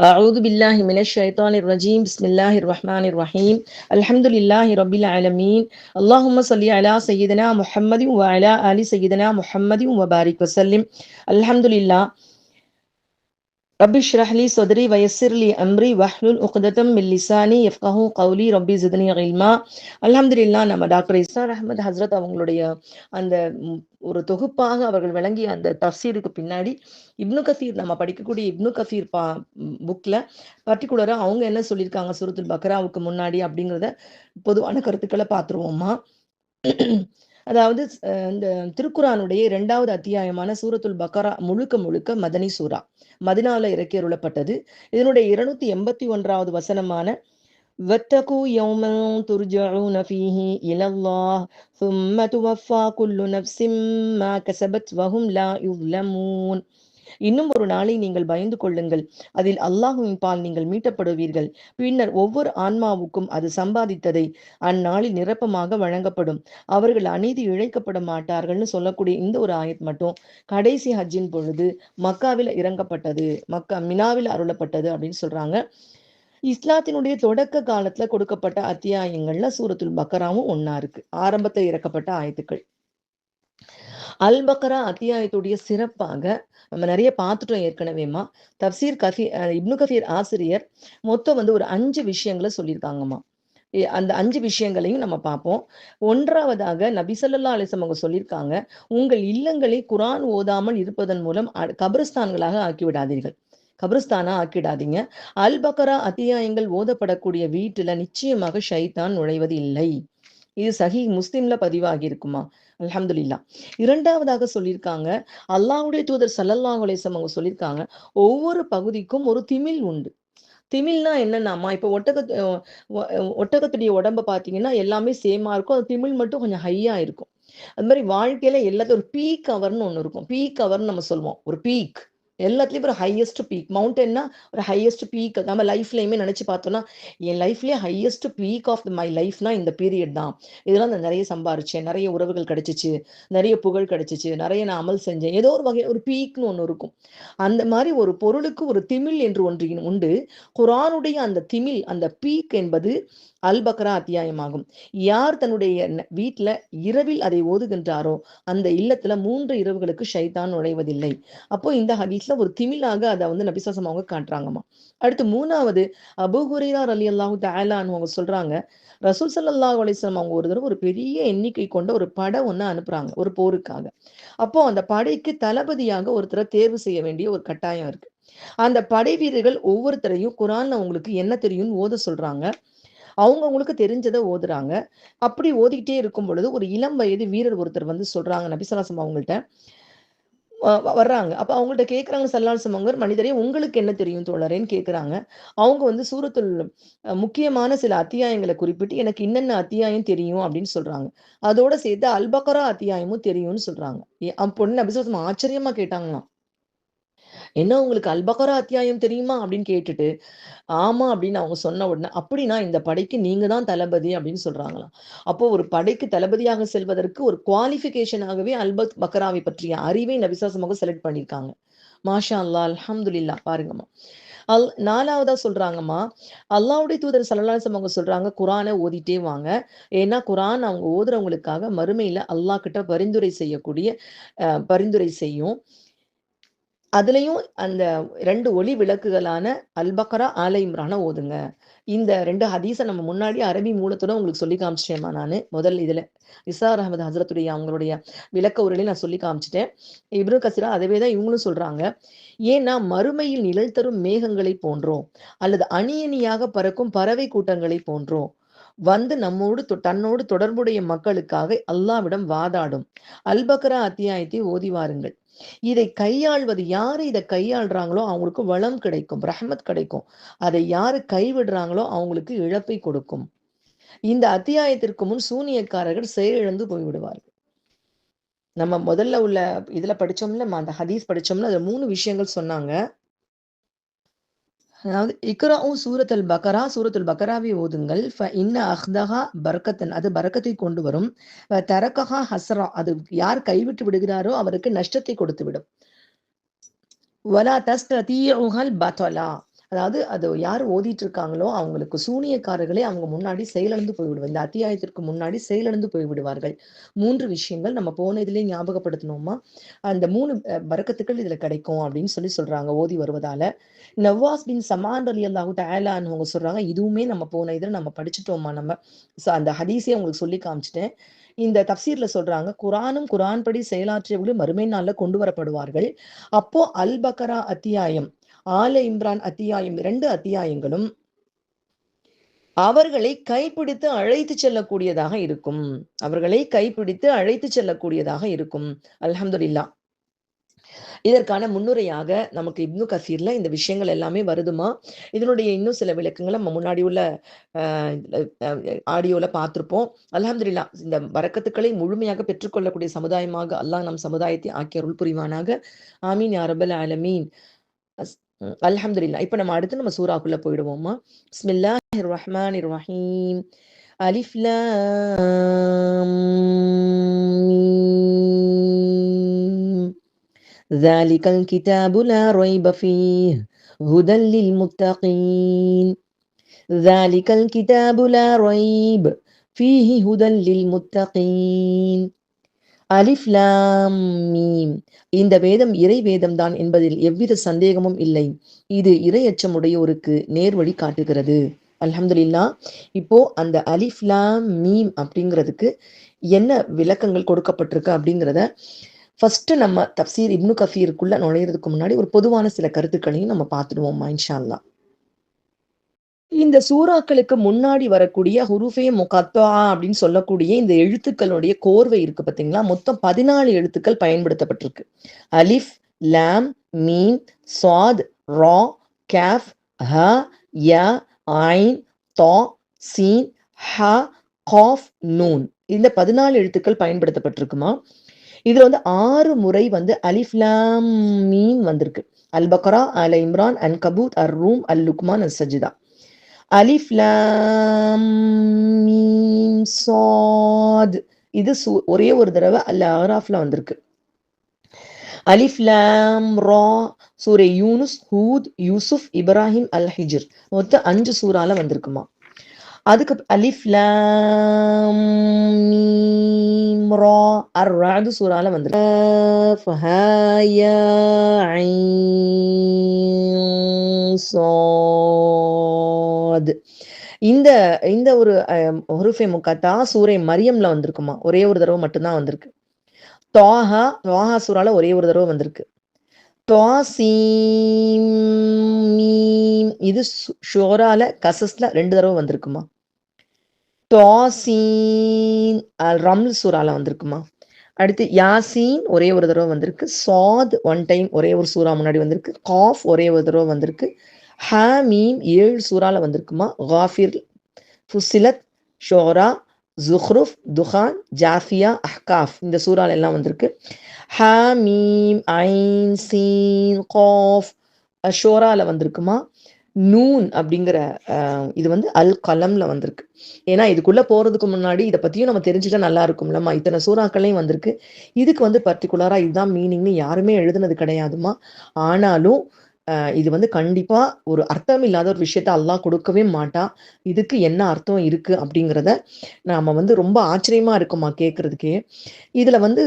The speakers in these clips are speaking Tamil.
أعوذ بالله من الشيطان الرجيم. بسم الله الرحمن الرحيم. الحمد لله رب العالمين. اللهم صل على سيدنا محمد وعلى آل سيدنا محمد وبارك وسلم. الحمد لله ரப்பி ஷ்ரஹ்லி சொதரி வயசிர்லி அம்ரி வஹ்லுல் உக்தத்தம் மில்லிசானி எஃப்கஹூ கௌலி ரபி ஜிதனி இல்மா அலமதுல்லா நம்ம டாக்டர் இஸ்னார் அஹமத் ஹஸ்ரத் அவங்களுடைய அந்த ஒரு தொகுப்பாக அவர்கள் விளங்கிய அந்த தஃசீருக்கு பின்னாடி இப்னு கசீர் நம்ம படிக்கக்கூடிய இப்னு கசீர் பா புக்கில் பர்டிகுலராக அவங்க என்ன சொல்லியிருக்காங்க சுருத்துல் பக்ராவுக்கு முன்னாடி அப்படிங்கிறத பொதுவான கருத்துக்களை பார்த்துருவோம்மா. அதாவது அஹ், இந்த திருக்குரானுடைய இரண்டாவது அத்தியாயமான சூரத்துல் பக்கரா முழுக்க முழுக்க மதனி சூரா மதினால இறக்கி அருளப்பட்டது இதனுடைய இருநூத்தி எண்பத்தி ஒன்றாவது வசனமான واتقوا يوما ترجعون فيه إلى الله ثم توفى كل نفس ما كسبت وهم لا يظلمون இன்னும் ஒரு நாளை நீங்கள் பயந்து கொள்ளுங்கள். அதில் அல்லாஹுவின் பால் நீங்கள் மீட்டப்படுவீர்கள். பின்னர் ஒவ்வொரு ஆன்மாவுக்கும் அது சம்பாதித்ததை அந்நாளில் நிரப்பமாக வழங்கப்படும். அவர்கள் அநீதி இழைக்கப்பட மாட்டார்கள்னு சொல்லக்கூடிய இந்த ஒரு ஆயத் மட்டும் கடைசி ஹஜ்ஜின் பொழுது மக்காவில் இறங்கப்பட்டது. மக்கா மினாவில் அருளப்பட்டது அப்படின்னு சொல்றாங்க. இஸ்லாத்தினுடைய தொடக்க காலத்துல கொடுக்கப்பட்ட அத்தியாயங்கள்ல சூரத்துல் பக்கராவும் ஒண்ணா இருக்கு. ஆரம்பத்தில் இறக்கப்பட்ட ஆயத்துக்கள். அல் பக்கரா அத்தியாயத்துடைய சிறப்பாக நம்ம நிறைய பார்த்துட்டோம் ஏற்கனவேமா தப்சீர் கஃபி இப்னு கஃபீர் ஆசிரியர் மொத்தம் வந்து ஒரு அஞ்சு விஷயங்களை சொல்லியிருக்காங்கம்மா. அந்த அஞ்சு விஷயங்களையும் நம்ம பார்ப்போம். ஒன்றாவதாக நபி ஸல்லல்லாஹு அலைஹி அவங்க சொல்லியிருக்காங்க உங்கள் இல்லங்களை குரான் ஓதாமல் இருப்பதன் மூலம் அ- கபிரஸ்தான்களாக ஆக்கி விடாதீர்கள் கபிரஸ்தானா ஆக்கிடாதீங்க. அல் பக்கரா அத்தியாயங்கள் ஓதப்படக்கூடிய வீட்டுல நிச்சயமாக ஷைத்தான் நுழைவது இல்லை. இது சஹி முஸ்லிம்ல பதிவாகி இருக்குமா அலமதுல்லா இரண்டாவதாக சொல்லியிருக்காங்க அல்லாவுடைய தூதர் ஸல்லல்லாஹு அவங்க சொல்லியிருக்காங்க ஒவ்வொரு பகுதிக்கும் ஒரு திமில் உண்டு. திமில்னா என்னன்னாமா இப்போ ஒட்டக ஒட்டகத்துடைய உடம்ப பார்த்தீங்கன்னா எல்லாமே சேமா இருக்கும். அது திமில் மட்டும் கொஞ்சம் ஹையா இருக்கும். அது மாதிரி வாழ்க்கையில எல்லாத்தையும் ஒரு பீக் கவர்னு ஒன்று இருக்கும். பீக் கவர்னு நம்ம சொல்லுவோம். ஒரு பீக் எல்லாத்துலயும் ஒரு ஹையஸ்ட் பீக் மவுண்டன்னா ஒரு ஹையஸ்ட் பீக் நம்ம லைஃப்லையுமே நினச்சி பார்த்தோம்னா என் லைஃப்லயே ஹையஸ்ட் பீக் ஆஃப் மை லைஃப்னா இந்த பீரியட் தான். இதெல்லாம் நான் நிறைய சம்பாரிச்சேன். நிறைய உறவுகள் கிடைச்சிச்சு. நிறைய புகழ் கிடைச்சிச்சு. நிறைய நான் அமல் செஞ்சேன். ஏதோ ஒரு வகை ஒரு பீக்னு ஒன்று இருக்கும். அந்த மாதிரி ஒரு பொருளுக்கு ஒரு திமிழ் என்று ஒன்று உண்டு. குரானுடைய அந்த திமில் அந்த பீக் என்பது அல்பக்ரா அத்தியாயமாகும். யார் தன்னுடைய வீட்டில் இரவில் அதை ஓதுகின்றாரோ அந்த இல்லத்துல மூன்று இரவுகளுக்கு ஷைதான் நுழைவதில்லை. அப்போ இந்த ஹதீஸ்ல ஒரு திமிலாக அதை வந்து நபிசாசம் அவங்க காட்டுறாங்கம்மா. அடுத்து மூணாவது அபுஹுரீரா அலி அல்லாஹு தாலான்னு அவங்க சொல்றாங்க ரசூல் சல்லாஹ் அலிஸ்லாம் அவங்க ஒரு தடவை ஒரு பெரிய எண்ணிக்கை கொண்ட ஒரு படை ஒண்ணு அனுப்புறாங்க ஒரு போருக்காக. அப்போ அந்த படைக்கு தளபதியாக ஒருத்தரை தேர்வு செய்ய வேண்டிய ஒரு கட்டாயம் இருக்கு. அந்த படை வீரர்கள் ஒவ்வொருத்தரையும் குரான்ல அவங்களுக்கு என்ன தெரியும்னு ஓத சொல்றாங்க. அவங்கவுங்களுக்கு தெரிஞ்சதை ஓதுறாங்க. அப்படி ஓதிக்கிட்டே இருக்கும் பொழுது ஒரு இளம் வயது வீரர் ஒருத்தர் வந்து சொல்றாங்க நபிசலாசம் அவங்கள்ட்ட. வ- வ- வர்றாங்க. அப்போ அவங்கள்ட்ட கேட்குறாங்க சல்லால் சமங்கர் மனிதரே உங்களுக்கு என்ன தெரியும் தோழரேன்னு கேட்குறாங்க அவங்க வந்து சூரத்தில் முக்கியமான சில அத்தியாயங்களை குறிப்பிட்டு எனக்கு என்னென்ன அத்தியாயம் தெரியும்? அப்படின்னு சொல்கிறாங்க அதோட சேர்த்து அல்பக்கரா அத்தியாயமும் தெரியும்னு சொல்கிறாங்க ஏ- அப்ப பொண்ணு ஆச்சரியமா கேட்டாங்களாம். என்ன உங்களுக்கு அல்பகரா அத்தியாயம் தெரியுமா அப்படின்னு கேட்டுட்டு ஆமா அப்படின்னு அவங்க சொன்ன உடனே அப்படின்னா இந்த படைக்கு நீங்க தான் தளபதி அப்படின்னு சொல்றாங்களாம். அப்போ ஒரு படைக்கு தளபதியாக செல்வதற்கு ஒரு குவாலிஃபிகேஷனாகவே அல்பத் பக்கராவை பற்றிய அறிவை நபிசாசமாக செலக்ட் பண்ணியிருக்காங்க. மாஷா அல்லாஹ் அல்ஹம்துல்லா பாருங்கம்மா. அல் நாலாவதா சொல்றாங்கம்மா அல்லாவுடைய தூதர் சல்லல்லாஹு அவங்க சொல்றாங்க குரானை ஓதிட்டே வாங்க. ஏன்னா குரான் அவங்க ஓதுறவங்களுக்காக மறுமையில அல்லாஹ் கிட்ட பரிந்துரை செய்யக்கூடிய அஹ், பரிந்துரை செய்யும். அதுலேயும் அந்த ரெண்டு ஒளி விளக்குகளான அல்பக்கரா ஆல இம்ரான ஓதுங்க. இந்த ரெண்டு ஹதீஸை நம்ம முன்னாடி அரபி மூலத்தோட உங்களுக்கு சொல்லி காமிச்சிட்டேமா நான். முதல் இதில் இசார் அகமது ஹசரத்துடைய அவங்களுடைய விளக்க உரையில நான் சொல்லி காமிச்சிட்டேன். இப்ரு கசிரா அதவே தான் இவங்களும் சொல்றாங்க. ஏன்னா மறுமையில் நிழல் தரும் மேகங்களை போன்றோம் அல்லது அணியணியாக பறக்கும் பறவை கூட்டங்களை போன்றோம். வந்து நம்மோடு தொ- தன்னோடு தொடர்புடைய மக்களுக்காக அல்லாவிடம் வாதாடும். அல்பக்ரா அத்தியாயத்தை ஓதி வாருங்கள். இதை கையாள்வது யாரு இதை கையாள்றாங்களோ அவங்களுக்கு வளம் கிடைக்கும் ரஹமத் கிடைக்கும். அதை யாரு கைவிடுறாங்களோ அவங்களுக்கு இழப்பை கொடுக்கும். இந்த அத்தியாயத்திற்கு முன் சூனியக்காரர்கள் செயலிழந்து போய்விடுவார்கள். நம்ம முதல்ல உள்ள இதுல படிச்சோம்ல அந்த ஹதீஸ் படிச்சோம்ல அதுல மூணு விஷயங்கள் சொன்னாங்க. அதாவது இக்ராவும் சூரத்துல் பக்கரா சூரத்துல் பக்கராவை ஓதுங்கள். ஃப இன்ன அஹ்தஹா பர்கத்தன் அது பரக்கத்தை கொண்டு வரும். ஃப தரக்கஹா ஹஸ்ரா. அது யார் கைவிட்டு விடுகிறாரோ அவருக்கு நஷ்டத்தை கொடுத்து விடும் வலா தஸ்தீஹல் பதலா. அதாவது அது யார் ஓதிட்டு இருக்காங்களோ அவங்களுக்கு சூனியக்காரர்களே அவங்க முன்னாடி செயலிழந்து போய்விடுவார் இந்த அத்தியாயத்திற்கு முன்னாடி செயலிழந்து போய்விடுவார்கள். மூன்று விஷயங்கள் நம்ம போன இதுலயே ஞாபகப்படுத்தணுமா? அந்த மூணு அஹ், பரக்கத்துக்கள் இதுல கிடைக்கும் அப்படின்னு சொல்லி சொல்றாங்க ஓதி வருவதால. நவாஸ் பின் சமான் அலி அல்லாஹு டயலான்னு அவங்க சொல்றாங்க இதுவுமே நம்ம போன இதில் நம்ம படிச்சுட்டோமா நம்ம? அந்த ஹதீஸே உங்களுக்கு சொல்லி காமிச்சிட்டேன். இந்த தப்சீர்ல சொல்றாங்க குரானும் குரான் படி செயலாற்றியவர்களும் மறுமை நாள்ல கொண்டு வரப்படுவார்கள். அப்போ அல் பக்கரா அத்தியாயம் ஆல இம்ரான் அத்தியாயம் இரண்டு அத்தியாயங்களும் அவர்களை கைப்பிடித்து அழைத்து செல்லக்கூடியதாக இருக்கும். அவர்களை கைப்பிடித்து அழைத்து செல்லக்கூடியதாக இருக்கும். அல்ஹம்துலில்லாஹ் இதற்கான முன்னுரையாக நமக்கு இப்னு கசீர்ல இந்த விஷயங்கள் எல்லாமே வருதுமா? இதனுடைய இன்னும் சில விளக்கங்களை நம்ம முன்னாடி உள்ள ஆடியோல பார்த்திருப்போம். அலமதுல்லா இந்த வரக்கத்துக்களை முழுமையாக பெற்றுக்கொள்ளக்கூடிய சமுதாயமாக அல்லாஹ் நம் சமுதாயத்தை ஆக்கிய அருள் புரிவானாக. ஆமீன் அரபல் ஆலமீன். அஸ்- ம், அல்ஹம்துலில்லாஹ் இப்ப நம்ம அடுத்து நம்ம சூறாக்குள்ள போயிடுவோமா பிஸ்மில்லாஹிர் ரஹ்மானிர் ரஹீம் அலிஃப் லாம் மீம். ذلك الكتاب لا ريب فيه هدى للمتقين ذلك الكتاب لا ريب فيه هدى للمتقين அலிஃப்லாம் மீம். இந்த வேதம் இறை வேதம் தான் என்பதில் எவ்வித சந்தேகமும் இல்லை. இது இறை அச்சமுடையோருக்கு நேர்வழி காட்டுகிறது. அலமதுல்லா இப்போ அந்த அலிஃப்லாம் மீம் அப்படிங்கிறதுக்கு என்ன விளக்கங்கள் கொடுக்கப்பட்டிருக்கு அப்படிங்கிறத ஃபஸ்ட்டு நம்ம தப்சீர் இப்னு கஃபீருக்குள்ளே நுழையிறதுக்கு முன்னாடி ஒரு பொதுவான சில கருத்துக்களையும் நம்ம பார்த்துடுவோம் இன்ஷா இந்த சூறாக்களுக்கு முன்னாடி வரக்கூடிய ஹுருஃபே முகத்தா அப்படின்னு சொல்லக்கூடிய இந்த எழுத்துக்களுடைய கோர்வை இருக்கு பார்த்தீங்களா மொத்தம் பதினாலு எழுத்துக்கள் பயன்படுத்தப்பட்டிருக்கு. அலிஃப் லாம் மீன் சாத் ரா கேஃப் ஹ ய ஐன் தா சீன் ஹ காஃப் நூன். இந்த பதினாலு எழுத்துக்கள் பயன்படுத்தப்பட்டிருக்குமா? இதுல வந்து ஆறு முறை வந்து அலிஃப் லாம் மீன் வந்திருக்கு. அல் பக்ரா அல் இம்ரான் அன் கபூத் அர் ரூம் அல் லுக்மான் அல் சஜிதா அலிஃப் லாம் மீம் சாத் இது ஒரே ஒரு தடவை அல்ல அராஃப்ல வந்திருக்கு. அலிஃப் லாம் ரா சூரை யூனுஸ் ஹூத் யூசுப் இப்ராஹிம் அல் ஹிஜிர் மொத்தம் அஞ்சு சூறால வந்திருக்குமா. அதுக்கு அலிஃப் லாம் மீம் அர் ராது சூறால வந்துருக்கு கஃப், இந்த இந்த ஒரு ஹுருஃபே முக்காத்தா சூரை மரியம்ல வந்திருக்குமா? ஒரே ஒரு தடவை மட்டும்தான் வந்திருக்கு. தோஹா தோஹா சூறால ஒரே ஒரு தடவை வந்திருக்கு. துவாசீம் மீம். இது ஷோரால கசஸ்ல ரெண்டு தடவை வந்திருக்குமா? தாசீன் அல் ரம்ல் சூறால வந்திருக்குமா? அடுத்து யாசீன் ஒரே ஒரு தடவை வந்திருக்கு. சாத் ஒன் டைம் ஒரே ஒரு சூறா முன்னாடி வந்திருக்கு. காஃப் ஒரே ஒரு தடவை வந்திருக்கு. ஹாமீம் ஏழு சூறால வந்திருக்குமா? காஃபிர் ஃபுசிலத் ஷோரா ஜுஹ்ருஃப் துஹான் ஜாஃபியா அஹ்காஃப். இந்த சூறால எல்லாம் வந்திருக்கு. ஹாமீம் ஐன் சீன் காஃப் ஷோரால வந்திருக்குமா? நூன் அப்படிங்கிற இது வந்து அல் கலம்ல வந்திருக்கு. ஏன்னா இதுக்குள்ள போறதுக்கு முன்னாடி இதை பத்தியும் நம்ம தெரிஞ்சுட்டா நல்லா இருக்கும்லம்மா. இத்தனை சூறாக்களையும் வந்திருக்கு. இதுக்கு வந்து பர்டிகுலரா இதுதான் மீனிங்னு யாருமே எழுதுனது கிடையாதுமா ஆனாலும் இது வந்து கண்டிப்பாக ஒரு அர்த்தம் இல்லாத ஒரு விஷயத்த அல்லாஹ் கொடுக்கவே மாட்டான் இதுக்கு என்ன அர்த்தம் இருக்கு அப்படிங்கிறத நாம வந்து ரொம்ப ஆச்சரியமா இருக்குமா கேட்கறதுக்கே இதுல வந்து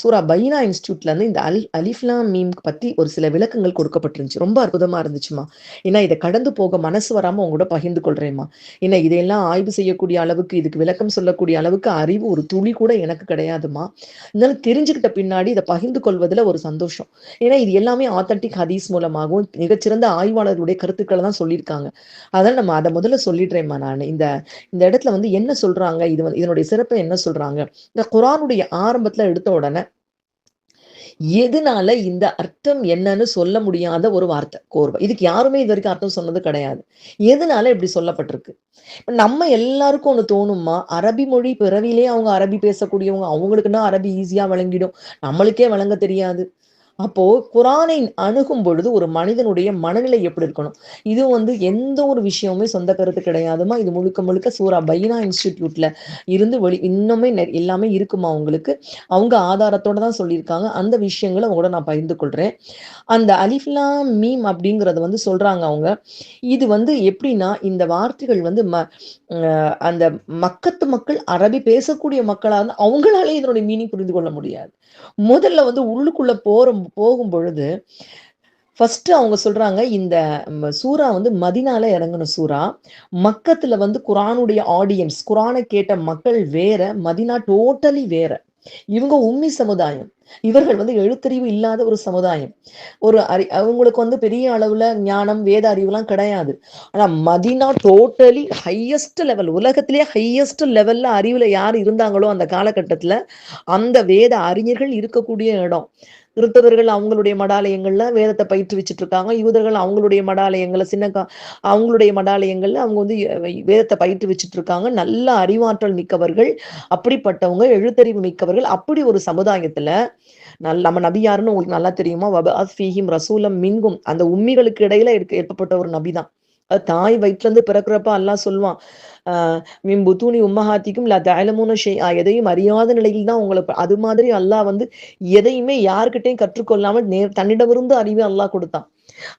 சூரா பைனா இன்ஸ்டியூட்ல இருந்து இந்த அல் அலிஃப்லா மீம் பற்றி ஒரு சில விளக்கங்கள் கொடுக்கப்பட்டிருந்துச்சு. ரொம்ப அற்புதமாக இருந்துச்சுமா. ஏன்னா இதை கடந்து போக மனசு வராமல் உங்களோட பகிர்ந்து கொள்கிறேம்மா ஏன்னா இதையெல்லாம் ஆய்வு செய்யக்கூடிய அளவுக்கு இதுக்கு விளக்கம் சொல்லக்கூடிய அளவுக்கு அறிவு ஒரு துளி கூட எனக்கு கிடையாதுமா. இருந்தாலும் தெரிஞ்சுக்கிட்ட பின்னாடி இதை பகிர்ந்து கொள்வதில் ஒரு சந்தோஷம். ஏன்னா இது எல்லாமே ஆத்தன்டிக் ஹதீஸ் மூலமாக மூலமாகவும் மிகச்சிறந்த ஆய்வாளர்களுடைய கருத்துக்களை தான் சொல்லியிருக்காங்க. அதனால நம்ம அதை முதல்ல சொல்லிடுறேம்மா நான். இந்த இந்த இடத்துல வந்து என்ன சொல்றாங்க? இது வந்து இதனுடைய சிறப்பை என்ன சொல்றாங்க? இந்த குரானுடைய ஆரம்பத்துல எடுத்த உடனே எதனால இந்த அர்த்தம் என்னன்னு சொல்ல முடியாத ஒரு வார்த்தை கோர்வை. இதுக்கு யாருமே இது வரைக்கும் அர்த்தம் சொன்னது கிடையாது. எதனால இப்படி சொல்லப்பட்டிருக்கு? நம்ம எல்லாருக்கும் ஒண்ணு தோணுமா அரபி மொழி பிறவிலே அவங்க அரபி பேசக்கூடியவங்க அவங்களுக்குன்னா அரபி ஈஸியா விளங்கிடும். நம்மளுக்கே வழங்க தெரியாது. அப்போ குரானை அணுகும் பொழுது ஒரு மனிதனுடைய மனநிலை எப்படி இருக்கணும்? இது வந்து எந்த ஒரு விஷயமுமே சொந்த கருத்து கிடையாதுமா? இது முழுக்க முழுக்க சூரா பைனா இன்ஸ்டிடியூட்ல இருந்து வெளி இன்னுமே நெ- எல்லாமே இருக்குமா உங்களுக்கு? அவங்க ஆதாரத்தோட தான் சொல்லியிருக்காங்க. அந்த விஷயங்களை உங்களோட நான் பகிர்ந்து கொள்றேன் அந்த அலிஃப்லா மீம் அப்படிங்கறத வந்து சொல்றாங்க அவங்க. இது வந்து எப்படின்னா இந்த வார்த்தைகள் வந்து ம அந்த மக்கத்து மக்கள் அரபி பேசக்கூடிய மக்களாக இருந்தால் அவங்களாலே இதனுடைய மீனிங் புரிந்து கொள்ள முடியாது. முதல்ல வந்து உள்ளுக்குள்ள போற போகும் பொழுது ஃபஸ்ட்டு அவங்க சொல்றாங்க இந்த சூறா சூரா வந்து மதினால இறங்கின சூரா மக்கத்துல வந்து குரானுடைய ஆடியன்ஸ் குரானை கேட்ட மக்கள் வேற மதினா டோட்டலி வேற. இவங்க உம்மி சமுதாயம். இவர்கள் வந்து எழுத்தறிவு இல்லாத ஒரு சமுதாயம். ஒரு அறி அவங்களுக்கு வந்து பெரிய அளவுல ஞானம் வேத அறிவுலாம் கிடையாது. ஆனா மதினா டோட்டலி ஹையஸ்ட் லெவல் உலகத்திலேயே ஹையஸ்ட் லெவல்ல அறிவுல யார் இருந்தாங்களோ அந்த காலகட்டத்துல அந்த வேத அறிஞர்கள் இருக்கக்கூடிய இடம். கிறிஸ்தவர்கள் அவங்களுடைய மடாலயங்கள்ல வேதத்தை பயிற்றுவிச்சுட்டு இருக்காங்க யூதர்கள் அவங்களுடைய மடாலயங்கள்ல சின்ன அவங்களுடைய மடாலயங்கள்ல அவங்க வந்து வேதத்தை பயிற்றுவிச்சுட்டு இருக்காங்க நல்ல அறிவாற்றல் மிக்கவர்கள் அப்படிப்பட்டவங்க எழுத்தறிவு மிக்கவர்கள் அப்படி ஒரு சமுதாயத்துல நல் நம்ம நபி யாருன்னு உங்களுக்கு நல்லா தெரியுமா? வபாஸ் ஃபீஹிம் ரசூலம் மின்கும். அந்த உம்மிகளுக்கு இடையில இருக்க ஏற்பட்ட ஒரு நபி தான் தாய் வயிற்றுலேருந்து பிறக்கிறப்ப அல்லா சொல்லுவான் ஆஹ் புத்தூனி உம்மஹாத்திக்கும் லா தயலமுன ஷெய் எதையும் அறியாத நிலையில் தான் உங்களை அது மாதிரி அல்லாஹ் வந்து எதையுமே யாருக்கிட்டையும் கற்றுக்கொள்ளாமல் நேர் தன்னிடமிருந்து அறிவை அல்லாஹ் கொடுத்தான்.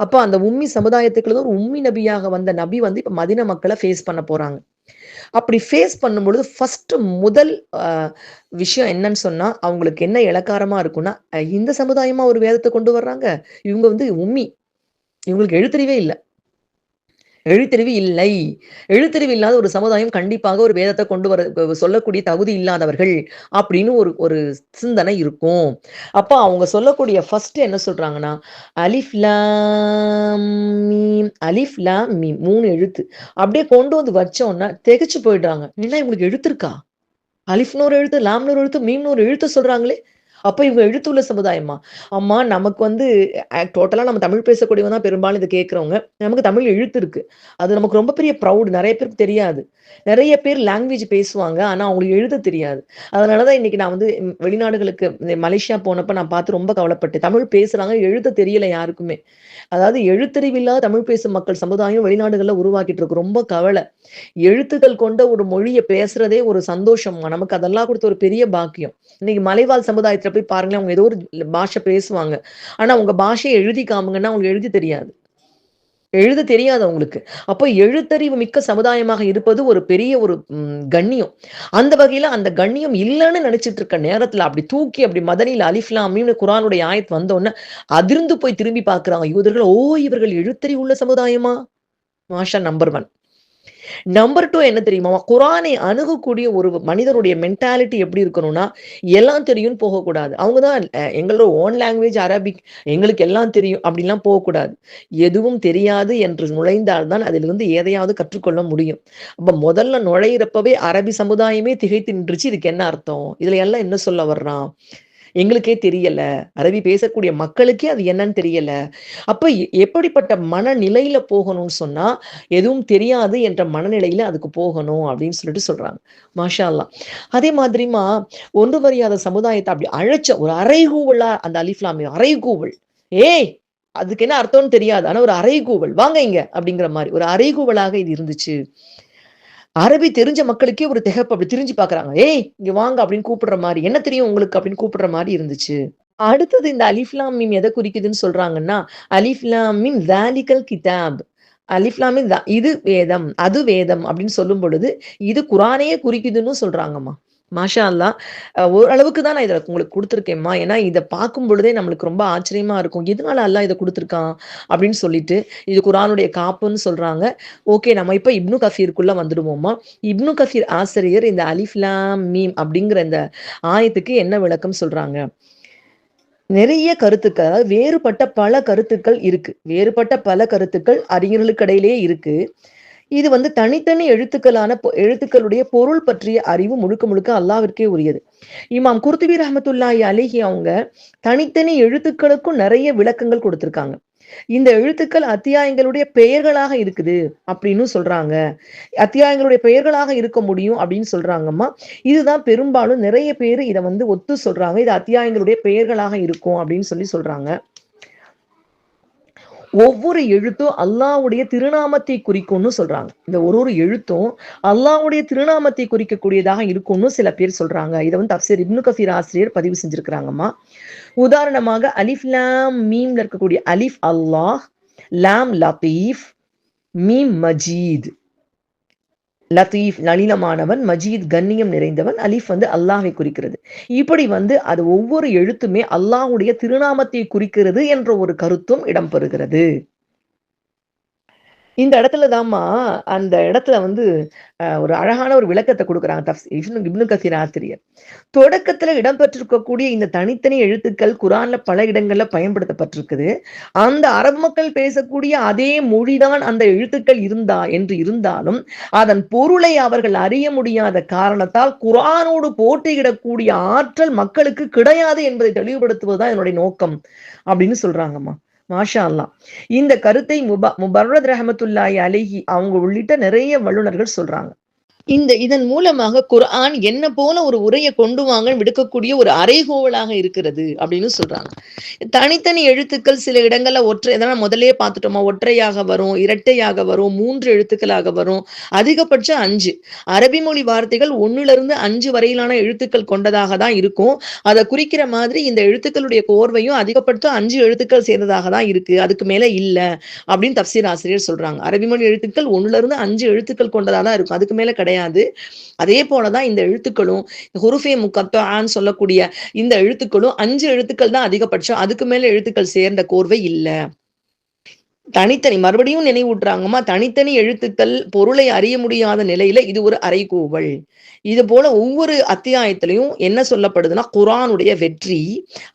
அப்போ அந்த உம்மி சமுதாயத்துக்குள்ள ஒரு உம்மி நபியாக வந்த நபி வந்து இப்போ மதின மக்களை ஃபேஸ் பண்ண போறாங்க. அப்படி ஃபேஸ் பண்ணும்பொழுது ஃபர்ஸ்ட் முதல் விஷயம் என்னன்னு சொன்னா அவங்களுக்கு என்ன இலக்காரமா இருக்கும்னா இந்த சமுதாயமா ஒரு வேதத்தை கொண்டு வர்றாங்க. இவங்க வந்து உம்மி. இவங்களுக்கு எழுத்தறிவே இல்லை. எழுத்தறிவு இல்லை. எழுத்தறிவு இல்லாத ஒரு சமுதாயம் கண்டிப்பாக ஒரு வேதத்தை கொண்டு வர சொல்லக்கூடிய தகுதி இல்லாதவர்கள் அப்படின்னு ஒரு ஒரு சிந்தனை இருக்கும். அப்ப அவங்க சொல்லக்கூடிய ஃபர்ஸ்ட் என்ன சொல்றாங்கன்னா அலிஃப்லாம் மீம் அலிஃப் மீம். மூணு எழுத்து. அப்படியே கொண்டு வந்து வச்சோன்னா திகைச்சு போயிடுறாங்க. என்ன இவங்களுக்கு எழுத்து இருக்கா? அலிஃப்னு ஒரு எழுத்து லாம்னு ஒரு எழுத்து மீம்னு ஒரு எழுத்து சொல்றாங்களே. அப்ப இவங்க எழுத்துள்ள சமுதாயமா? அம்மா நமக்கு வந்து டோட்டலா நம்ம தமிழ் பேசக்கூடியவங்க தான் பெரும்பாலும் இதை கேட்கறவங்க. நமக்கு தமிழ் எழுத்து இருக்கு. அது நமக்கு ரொம்ப பெரிய ப்ரௌடு நிறைய பேருக்கு தெரியாது. நிறைய பேர் லாங்குவேஜ் பேசுவாங்க. ஆனா அவங்களுக்கு எழுத தெரியாது. அதனாலதான் இன்னைக்கு நான் வந்து வெளிநாடுகளுக்கு இந்த மலேசியா போனப்ப நான் பார்த்து ரொம்ப கவலைப்பட்டேன். தமிழ் பேசுறாங்க எழுத தெரியல யாருக்குமே. அதாவது எழுத்தறிவில்லாத தமிழ் பேசும் மக்கள் சமுதாயம் வெளிநாடுகள்ல உருவாக்கிட்டு இருக்கு. ரொம்ப கவலை. எழுத்துக்கள் கொண்ட ஒரு மொழியை பேசுறதே ஒரு சந்தோஷம் நமக்கு அதெல்லாம் கொடுத்த ஒரு பெரிய பாக்கியம். இன்னைக்கு மலைவாழ் சமுதாயத்துல போய் பாருங்களேன் அவங்க ஏதோ ஒரு பாஷை பேசுவாங்க. ஆனா அவங்க பாஷையை எழுதி காமுங்கன்னா அவங்க எழுதி தெரியாது. எழுத தெரியாது அவங்களுக்கு. அப்போ எழுத்தறிவு மிக்க சமுதாயமாக இருப்பது ஒரு பெரிய ஒரு கண்ணியம். அந்த வகையில அந்த கண்ணியம் இல்லைன்னு நினைச்சிட்டு இருக்க நேரத்துல அப்படி தூக்கி அப்படி மதனியில் அலிஃப்லாமின்னு குரானுடைய ஆயத் வந்தோடனே அதிர்ந்து போய் திரும்பி பார்க்குறாங்க. யூதர்கள் ஓ இவர்கள் எழுத்தறிவு உள்ள சமுதாயமா? மாஷா நம்பர் ஒன் நம்பர் டூ என்ன தெரியுமா? குரானை அணுகக்கூடிய ஒரு மனிதனுடைய மென்டாலிட்டி எப்படி இருக்கணும்னா எல்லாம் தெரியும்னு போகக்கூடாது. அவங்க தான் எங்களோட ஓன் லாங்குவேஜ் அரபிக் எங்களுக்கு எல்லாம் தெரியும் அப்படிலாம் போகக்கூடாது. எதுவும் தெரியாது என்று நுழைந்தால்தான் அதிலிருந்து எதையாவது கற்றுக்கொள்ள முடியும். அப்ப முதல்ல நுழையிறப்பவே அரபி சமுதாயமே திகைத்து நின்றுச்சு. இதுக்கு என்ன அர்த்தம்? இதுல எல்லாம் என்ன சொல்ல வர்றான்? எங்களுக்கே தெரியல. அரபி பேசக்கூடிய மக்களுக்கே அது என்னன்னு தெரியல. அப்ப எ- எப்படிப்பட்ட மனநிலையில போகணும்னு சொன்னா எதுவும் தெரியாது என்ற மனநிலையில அதுக்கு போகணும் அப்படின்னு சொல்லிட்டு சொல்றாங்க. மாஷா அதே மாதிரிமா ஒன்று வரியாத சமுதாயத்தை அப்படி அழைச்ச ஒரு அரைகூவலா அந்த அலிஃப்லாமி அரைகூவல். ஏய் அதுக்கு என்ன அர்த்தம்னு தெரியாது. ஆனா ஒரு அரைகூவல். வாங்க இங்க. அப்படிங்கிற மாதிரி. ஒரு அரைகூவலாக இது இருந்துச்சு. அரபி தெரிஞ்ச மக்களுக்கே ஒரு திகப்பு அப்படி திரிஞ்சு பாக்குறாங்க ஏய் இங்க வாங்க அப்படின்னு கூப்பிடுற மாதிரி. என்ன தெரியும் உங்களுக்கு அப்படின்னு கூப்பிடுற மாதிரி இருந்துச்சு. அடுத்தது இந்த அலிஃப்லாம் மீம் எதை குறிக்குதுன்னு சொல்றாங்கன்னா அலிஃப்லாம் மீம் தாலிகல் கிதாப். அலிஃப்லாமின் இது வேதம் அது வேதம் அப்படின்னு சொல்லும் பொழுது இது குரானையே குறிக்குதுன்னு சொல்றாங்கம்மா. மாஷா அல்லாஹ் ஓரளவுக்கு தான் நான் இதை உங்களுக்கு கொடுத்துருக்கேம்மா ஏன்னா இதை பார்க்கும் பொழுதே நம்மளுக்கு ரொம்ப ஆச்சரியமா இருக்கும். எதனால அல்லா இதை கொடுத்துருக்கான்? அப்படின்னு சொல்லிட்டு இது குரானுடைய காப்புன்னு சொல்றாங்க. ஓகே நம்ம இப்ப இப்னு கசீருக்குள்ள வந்துடுவோமா இப்னு கசீர் ஆசிரியர் இந்த அலிஃப்லாம் மீம் அப்படிங்கிற இந்த ஆயத்துக்கு என்ன விளக்கம் சொல்றாங்க? நிறைய கருத்துக்கள் அதாவது வேறுபட்ட பல கருத்துக்கள் இருக்கு. வேறுபட்ட பல கருத்துக்கள் அறிஞர்களுக்கு இடையிலேயே இருக்கு. இது வந்து தனித்தனி எழுத்துக்களான பொ- எழுத்துக்களுடைய பொருள் பற்றிய அறிவு முழுக்க முழுக்க அல்லாவிற்கே உரியது. இமாம் குர்துபி ரஹமத்துல்லாஹி அலிஹி அவங்க தனித்தனி எழுத்துக்களுக்கும் நிறைய விளக்கங்கள் கொடுத்திருக்காங்க. இந்த எழுத்துக்கள் அத்தியாயங்களுடைய பெயர்களாக இருக்குது அப்படின்னு சொல்றாங்க. அத்தியாயங்களுடைய பெயர்களாக இருக்க முடியும் அப்படின்னு சொல்றாங்கம்மா. இதுதான் பெரும்பாலும் நிறைய பேர் இதை வந்து ஒத்து சொல்றாங்க. இது அத்தியாயங்களுடைய பெயர்களாக இருக்கும் அப்படின்னு சொல்லி சொல்றாங்க. ஒவ்வொரு எழுத்தும் அல்லாஹ்வுடைய திருநாமத்தை குறிக்கும்னு சொல்றாங்க. இந்த ஒரு ஒரு எழுத்தும் அல்லாஹ்வுடைய திருநாமத்தை குறிக்கக்கூடியதாக இருக்கும்னு சில பேர் சொல்றாங்க. இதை வந்து தப்சீர் இப்னு கஃபீர் ஆசிரியர் பதிவு செஞ்சிருக்கிறாங்கம்மா. உதாரணமாக அலிஃப் லாம் மீம்ல இருக்கக்கூடிய அலிஃப் அல்லாஹ் லாம் லத்தீஃப் மீம் மஜீத். லத்தீஃப் நளினமானவன் மஜீத் கண்ணியம் நிறைந்தவன் அலிஃப் வந்து அல்லாஹை குறிக்கிறது. இப்படி வந்து அது ஒவ்வொரு எழுத்துமே அல்லாஹ்வுடைய திருநாமத்தை குறிக்கிறது என்ற ஒரு கருத்தும் இடம்பெறுகிறது. இந்த இடத்துல தாம்மா அந்த இடத்துல வந்து ஒரு அழகான ஒரு விளக்கத்தை கொடுக்குறாங்க தப்ஸ் இப்னு கசீர் ஆசிரியர். தொடக்கத்துல இடம்பெற்றிருக்கக்கூடிய இந்த தனித்தனி எழுத்துக்கள் குரான்ல பல இடங்கள்ல பயன்படுத்தப்பட்டிருக்குது. அந்த அரபு மக்கள் பேசக்கூடிய அதே மொழிதான் அந்த எழுத்துக்கள் இருந்தா என்று இருந்தாலும் அதன் பொருளை அவர்கள் அறிய முடியாத காரணத்தால் குரானோடு போட்டியிடக்கூடிய ஆற்றல் மக்களுக்கு கிடையாது என்பதை தெளிவுபடுத்துவதுதான் என்னுடைய நோக்கம் அப்படின்னு சொல்றாங்கம்மா. மாஷா அல்லாஹ் இந்த கருத்தை முப முபர்ரத் ரஹமத்துல்லாய் அலிஹி அவங்க உள்ளிட்ட நிறைய வல்லுநர்கள் சொல்றாங்க. இந்த இதன் மூலமாக குர்ஆன் என்ன போல ஒரு உரையை கொண்டு வாங்கன்னு விடுக்கக்கூடிய ஒரு அறைகோவலாக இருக்கிறது அப்படின்னு சொல்றாங்க. தனித்தனி எழுத்துக்கள் சில இடங்கள்ல ஒற்றை இதெல்லாம் முதலே பார்த்துட்டோமா ஒற்றையாக வரும் இரட்டையாக வரும் மூன்று எழுத்துக்களாக வரும் அதிகபட்சம் அஞ்சு. அரபி மொழி வார்த்தைகள் ஒன்னுல இருந்து அஞ்சு வரையிலான எழுத்துக்கள் கொண்டதாக தான் இருக்கும். அதை குறிக்கிற மாதிரி இந்த எழுத்துக்களுடைய கோர்வையும் அதிகபட்சம் அஞ்சு எழுத்துக்கள் சேர்ந்ததாக தான் இருக்கு. அதுக்கு மேல இல்ல அப்படின்னு தப்சீர் ஆசிரியர் சொல்றாங்க. அரபி மொழி எழுத்துக்கள் ஒன்னுல இருந்து அஞ்சு எழுத்துக்கள் கொண்டதாக தான் இருக்கும். அதுக்கு மேல கிடையாது. கிடையாது. அதே போலதான் இந்த எழுத்துக்களும் ஹுருஃபே முக்கத்தான்னு சொல்லக்கூடிய இந்த எழுத்துக்களும் அஞ்சு எழுத்துக்கள் தான் அதிகபட்சம். அதுக்கு மேல எழுத்துக்கள் சேர்ந்த கோர்வை இல்லை. தனித்தனி மறுபடியும் நினைவூட்டுறாங்கம்மா தனித்தனி எழுத்துக்கள் பொருளை அறிய முடியாத நிலையில இது ஒரு அறைகூவல் இது போல ஒவ்வொரு அத்தியாயத்திலையும் என்ன சொல்லப்படுதுன்னா குரானுடைய வெற்றி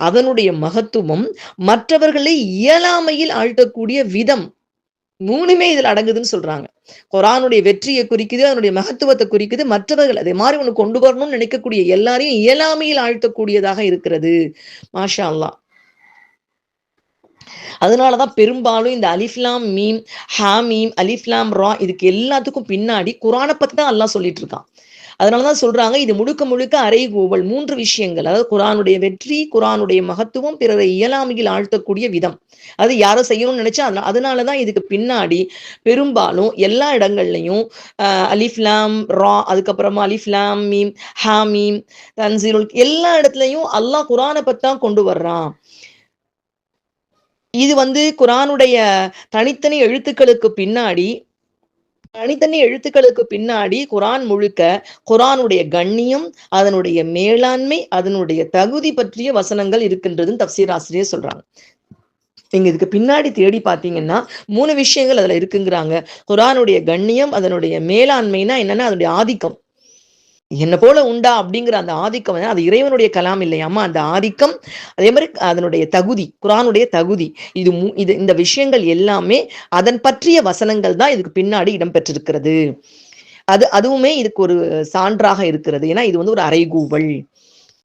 அதனுடைய மகத்துவம் மற்றவர்களை இயலாமையில் ஆழ்த்தக்கூடிய விதம். மூணுமே இதுல அடங்குதுன்னு சொல்றாங்க. குரானுடைய வெற்றியை குறிக்குது அதனுடைய மகத்துவத்தை குறிக்குது. மற்றவர்கள் அதே மாதிரி ஒண்ணு கொண்டு வரணும்னு நினைக்கக்கூடிய எல்லாரையும் இயலாமையில் ஆழ்த்தக்கூடியதாக இருக்கிறது. மாஷா அல்லாஹ் அதனாலதான் பெரும்பாலும் இந்த அலிஃப்லாம் மீம் ஹாமீம் அலிஃப்லாம் ரா இதுக்கு எல்லாத்துக்கும் பின்னாடி குரானை பத்தி தான் அல்லாஹ் சொல்லிட்டு இருக்கான். அதனாலதான் சொல்றாங்க இது முழுக்க முழுக்க அறைகூவல். மூன்று விஷயங்கள். அதாவது குரானுடைய வெற்றி குரானுடைய மகத்துவம் பிறரை இயலாமையில் ஆழ்த்தக்கூடிய விதம். அது யாரோ செய்யணும்னு நினைச்சா அதனால அதனாலதான் இதுக்கு பின்னாடி பெரும்பாலும் எல்லா இடங்கள்லையும் அஹ், அலிஃப்லாம் ரா அதுக்கப்புறமா அலிஃப்லாம் மீம் ஹாமீம் தன்சீருல் எல்லா இடத்துலையும் அல்லாஹ் குரானை பத்தான் தான் கொண்டு வர்றான். இது வந்து குரானுடைய தனித்தனி எழுத்துக்களுக்கு பின்னாடி தனித்தனி எழுத்துக்களுக்கு பின்னாடி குரான் முழுக்க குரானுடைய கண்ணியம் அதனுடைய மேலாண்மை அதனுடைய தகுதி பற்றிய வசனங்கள் இருக்கின்றதுன்னு தப்சீர் ஆசிரியர் சொல்றாங்க. நீங்க இதுக்கு பின்னாடி தேடி பார்த்தீங்கன்னா மூணு விஷயங்கள் அதுல இருக்குங்கிறாங்க. குரானுடைய கண்ணியம் அதனுடைய மேலாண்மைனா என்னன்னா அதனுடைய ஆதிக்கம். என்னை போல உண்டா அப்படிங்கிற அந்த ஆதிக்கம் வந்து அது இறைவனுடைய கலாம் இல்லையாமா அந்த ஆதிக்கம் அதே மாதிரி அதனுடைய தகுதி குரானுடைய தகுதி இது மு- இது இந்த விஷயங்கள் எல்லாமே அதன் பற்றிய வசனங்கள் தான் இதுக்கு பின்னாடி இடம்பெற்றிருக்கிறது. அது அதுவுமே இதுக்கு ஒரு சான்றாக இருக்கிறது. ஏன்னா இது வந்து ஒரு அறைகூவல்.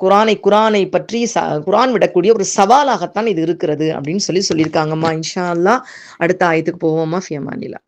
குரானை குரானை பற்றி ச குரான் விடக்கூடிய ஒரு சவாலாகத்தான் இது இருக்கிறது அப்படின்னு சொல்லி சொல்லியிருக்காங்கம்மா. இன்ஷா அல்லாஹ் அடுத்த ஆயத்துக்கு போவோம்மா. ஃபியமானிலா